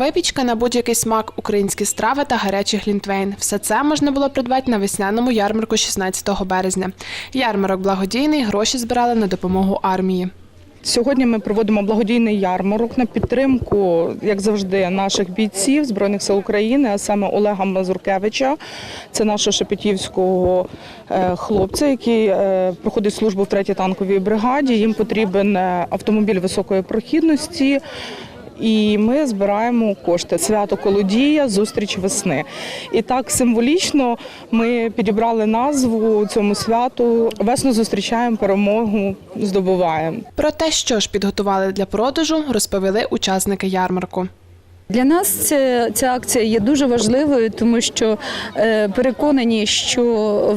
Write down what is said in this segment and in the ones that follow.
Випічка на будь-який смак, українські страви та гарячий глінтвейн. Все це можна було придбати на весняному ярмарку 16 березня. Ярмарок благодійний, гроші збирали на допомогу армії. Сьогодні ми проводимо благодійний ярмарок на підтримку, як завжди, наших бійців Збройних сил України, а саме Олега Мазуркевича. Це нашого шепетівського е, хлопця, який е, проходить службу в 3-й танковій бригаді. Їм потрібен е, автомобіль високої прохідності. І ми збираємо кошти. Свято Колодія, зустріч весни. І так символічно ми підібрали назву цьому святу. Весну зустрічаємо, перемогу здобуваємо. Про те, що ж підготували для продажу, розповіли учасники ярмарку. Для нас ця, ця акція є дуже важливою, тому що е, переконані, що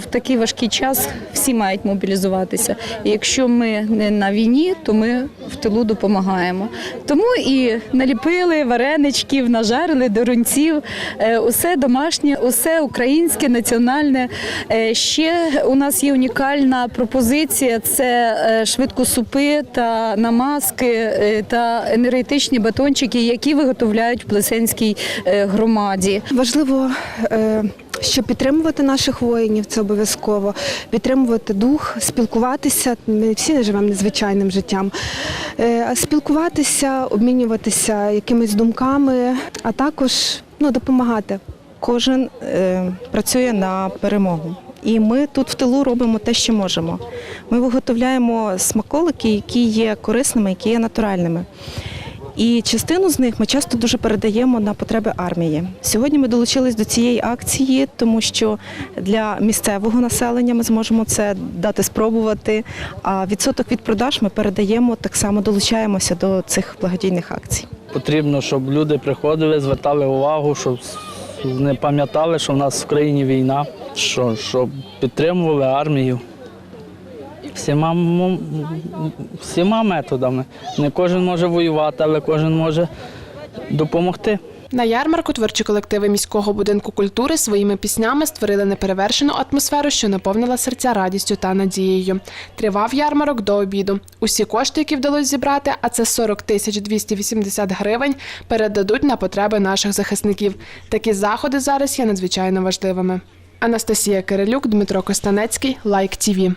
в такий важкий час всі мають мобілізуватися. І якщо ми не на війні, то ми в тилу допомагаємо. Тому і наліпили вареничків, нажарили дорунців, е, усе домашнє, усе українське, національне. Е, ще у нас є унікальна пропозиція: це е, швидкосупи та намазки е, та енергетичні батончики, які виготовляють в Плесенській е, громаді. Важливо, е, щоб підтримувати наших воїнів, це обов'язково, підтримувати дух, спілкуватися. Ми всі не живемо незвичайним життям. Е, а Спілкуватися, обмінюватися якимись думками, а також ну, допомагати. Кожен е, працює на перемогу. І ми тут в тилу робимо те, що можемо. Ми виготовляємо смаколики, які є корисними, які є натуральними. І частину з них ми часто дуже передаємо на потреби армії. Сьогодні ми долучились до цієї акції, тому що для місцевого населення ми зможемо це дати спробувати. А відсоток від продаж ми передаємо так само, долучаємося до цих благодійних акцій. Потрібно, щоб люди приходили, звертали увагу, щоб не пам'ятали, що в нас в країні війна, що, щоб підтримували армію. Всіма, всіма методами. Не кожен може воювати, але кожен може допомогти. На ярмарку творчі колективи міського будинку культури своїми піснями створили неперевершену атмосферу, що наповнила серця радістю та надією. Тривав ярмарок до обіду. Усі кошти, які вдалося зібрати, а це 40 тисяч 280 гривень, передадуть на потреби наших захисників. Такі заходи зараз є надзвичайно важливими. Анастасія Кирилюк, Дмитро Костанецький, Лайк ТІВІ.